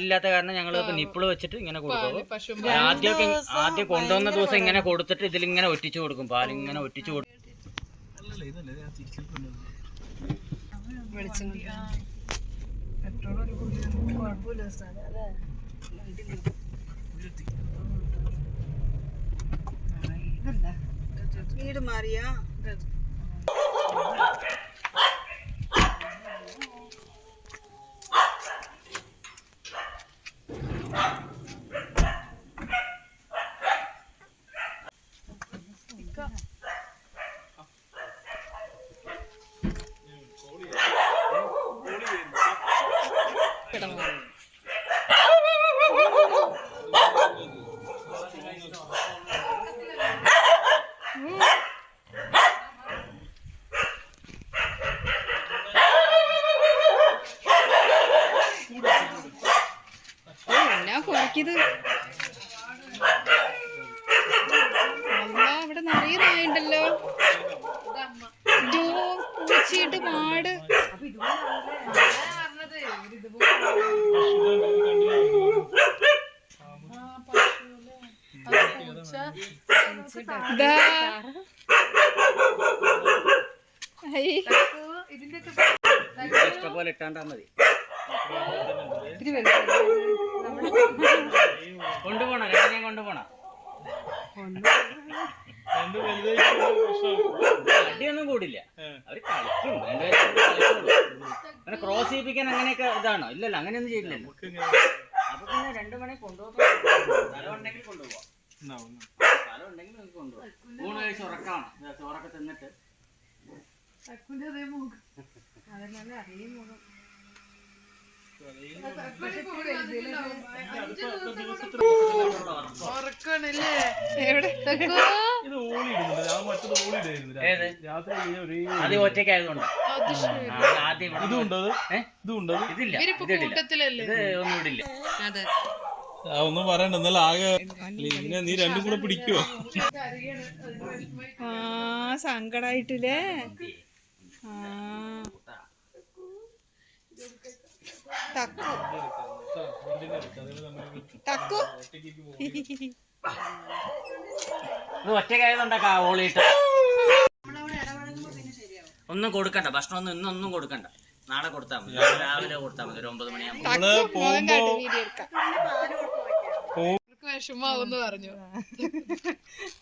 ഇല്ലാത്ത കാരണം ഞങ്ങൾ നിപ്പിൾ നിപ്പിൾ വെച്ചിട്ട് ഇങ്ങനെ കൊടുക്കും. ആദ്യമൊക്കെ ആദ്യം കൊണ്ടുവന്ന ദിവസം ഇങ്ങനെ കൊടുത്തിട്ട് ഇതിലിങ്ങനെ ഒറ്റിച്ചു കൊടുക്കും. പാലിങ്ങനെ ഒറ്റിച്ചു കൊടുക്കും. വീട് മാറിയാ? അല്ല ഇവിടെ നിറയെ നായുണ്ടല്ലോ പൂച്ചിട്ട് പൂച്ചയിട്ട് പാട് ഇതിന്റെ ഇഷ്ടപോലെ ഇഷ്ടംപോലെ ഇട്ടാണ്ടാ മതി. കൊണ്ടുപോണ രണ്ടിനെയും കൊണ്ടുപോണ. അടിയൊന്നും കൂടില്ല. അവർ കളിക്കും രണ്ടുപേരും ക്രോസ് ചെയ്യിപ്പിക്കാൻ അങ്ങനെയൊക്കെ ഇതാണോ? ഇല്ലല്ലോ അങ്ങനെയൊന്നും ചെയ്യില്ലല്ലോ. അപ്പൊ പിന്നെ രണ്ടു മണി കൊണ്ടുപോകാം സ്ഥലം ഉണ്ടെങ്കിൽ കൊണ്ടുപോവാം. സ്ഥലം ഉണ്ടെങ്കിൽ നിങ്ങൾക്ക് കൊണ്ടുപോകാം ഊണ് കഴിച്ച് ഉറക്കാണ്? ചോറൊക്കെ തിന്നിട്ട്. എവിടെ തെക്കോ? ഒറ്റയ്ക്കായതുകൊണ്ട് ഒന്നും ഇടില്ല ആ ഒന്നും പറയണ്ട. എന്നാലും ആകെ ഇങ്ങനെ നീ രണ്ടും കൂടെ പിടിക്കുവോ? ആ സങ്കടായിട്ടില്ലേ? ആ. ഒന്നും കൊടുക്കണ്ട ഭക്ഷണം ഒന്നും ഇന്നൊന്നും കൊടുക്കണ്ട. നാളെ കൊടുത്താൽ മതി. രാവിലെ കൊടുത്താൽ മതി ഒരു ഒമ്പത് മണിയാകുമ്പോൾ വിഷമാവെന്ന് പറഞ്ഞു.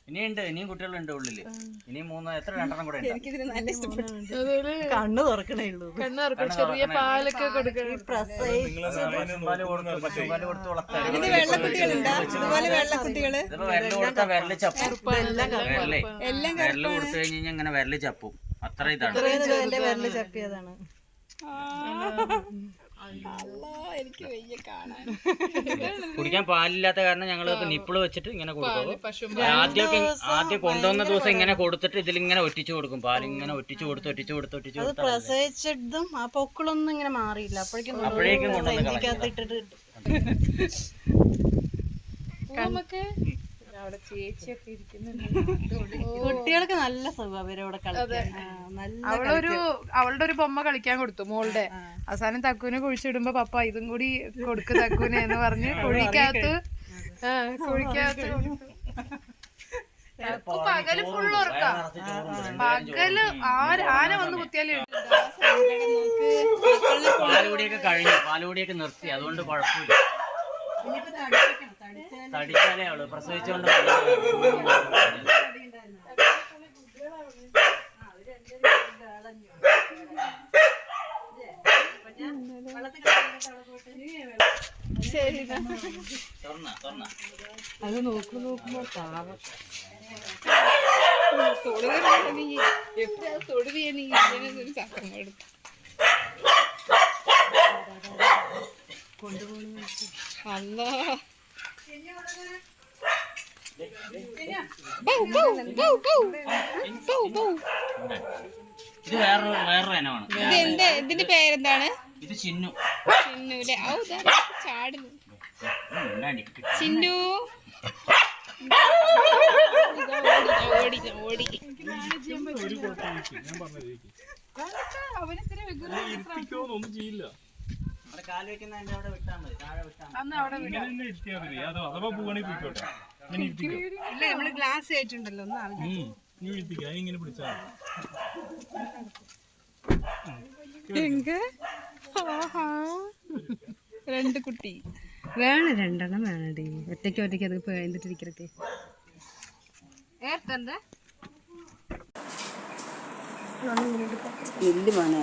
ഇനിയുണ്ട് ഇനിയും കുട്ടികളുണ്ട് ഉള്ളിൽ. ഇനി മൂന്ന് എത്ര രണ്ടെണ്ണം കൂടെ എനിക്കിതിന് നല്ല ഇഷ്ടപ്പെട്ടു. കണ്ണ് തുറക്കണേ ഉള്ളൂ. തുറക്കണം. ചെറിയ പാലൊക്കെ കൊടുക്കണം കൊടുത്ത് വിരൽ കഴിഞ്ഞാൽ ഇങ്ങനെ വിരൽ ചപ്പും. അത്ര ഇതാണ്. വിരൽ ചപ്പിയതാണ്. എനിക്ക് വയ്യ കാണാൻ കുടിക്കാൻ പാലില്ലാത്ത കാരണം ഞങ്ങൾ നിപ്പിൾ വെച്ചിട്ട് ഇങ്ങനെ കൊടുക്കും. പശു ആദ്യമൊക്കെ ആദ്യം കൊണ്ടുവന്ന ദിവസം ഇങ്ങനെ കൊടുത്തിട്ട് ഇതിലിങ്ങനെ ഒറ്റിച്ചു കൊടുക്കും. പാൽ ഇങ്ങനെ ഒറ്റിച്ചു കൊടുത്ത് ഒറ്റിച്ചു കൊടുത്ത് ഒറ്റിച്ചു അത് കൊടുത്ത് പ്രസവിച്ചതും ആ പൊക്കിളൊന്നും ഇങ്ങനെ മാറിയില്ല. അപ്പോഴേക്കും അപ്പോഴേക്കും കൊണ്ടുവന്ന് ഇട്ടിട്ട് നമുക്ക് അവിടെ ചേച്ചിയൊക്കെ ഇരിക്കുന്നുണ്ട്. കുട്ടികൾക്ക് നല്ല സ്വഭാവം കളിക്കാൻ. അവളൊരു അവളുടെ ഒരു ബൊമ്മ കളിക്കാൻ കൊടുത്തു മോളുടെ. അവസാനം തക്കുവിനെ കുഴിച്ചിടുമ്പോ പപ്പ ഇതും കൂടി കൊടുക്ക് തക്കുവിനെ എന്ന് പറഞ്ഞ് കുഴിക്കകത്ത് കുഴിക്കകത്ത് പകൽ ഫുള്ള് ഉറക്കാം. പകൽ ആര് ആന വന്ന് കുത്തിയാലും പാലുകൂടിയൊക്കെ കഴിഞ്ഞു. പാലുകൂടിയൊക്കെ നിർത്തി. അതുകൊണ്ട് കുഴപ്പമില്ല. തടിച്ചാലേ അവൾ പ്രസവിച്ചോണ്ട് അത് നോക്കു നോക്കുമ്പോ പാവം തൊടുക നീ. എപ്പോഴാ എടുത്തു. അല്ല. ഇത് വേറൊരു വേറൊരു ഇനമാണ്. ഇത് എന്താ? ഇതിന്റെ പേരെന്താണ്? ഇത് ചിന്നു. ചിന്നുലെ. ഔ ദാ ചാടുന്നു. ചിന്നു. ഓടി ഓടി അവനെത്ര ഇരുത്തിക്കോന്നൊന്നും ചെയ്യില്ല. ഇല്ല നമ്മൾ ഗ്ലാസ് ആയിട്ടുണ്ടല്ലോ ഒന്ന് ഇങ്ങനെ രണ്ട് കുട്ടി. വേണം രണ്ടെണ്ണം വേണടി ഒറ്റയ്ക്ക് ഒറ്റയ്ക്ക് അത് ഇല്ല മോനെ.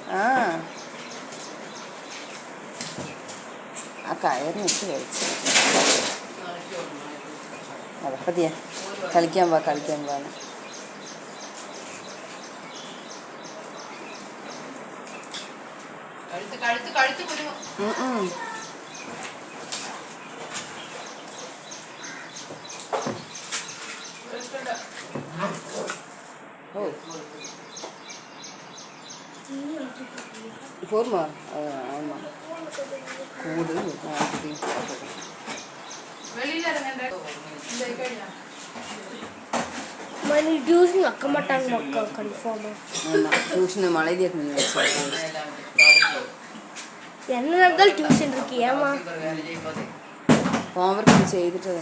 ആ. ആ കയറിന് ഇട്ട് കഴിച്ചു. അതെ പതിയെ. കളിക്കാൻ പോവാ കളിക്കാൻ ഉം. ഓ. போதுமா? ஆமாம் கூடு மணி டியூஷன் வைக்க மாட்டாங்க கன்ஃபார்மாக ஆமாம் டியூஷன் மலைதிய என்ன நடந்தாலும் டியூஷன் இருக்கு ஏமா ஹோம்ஒர்க் செய்துட்டு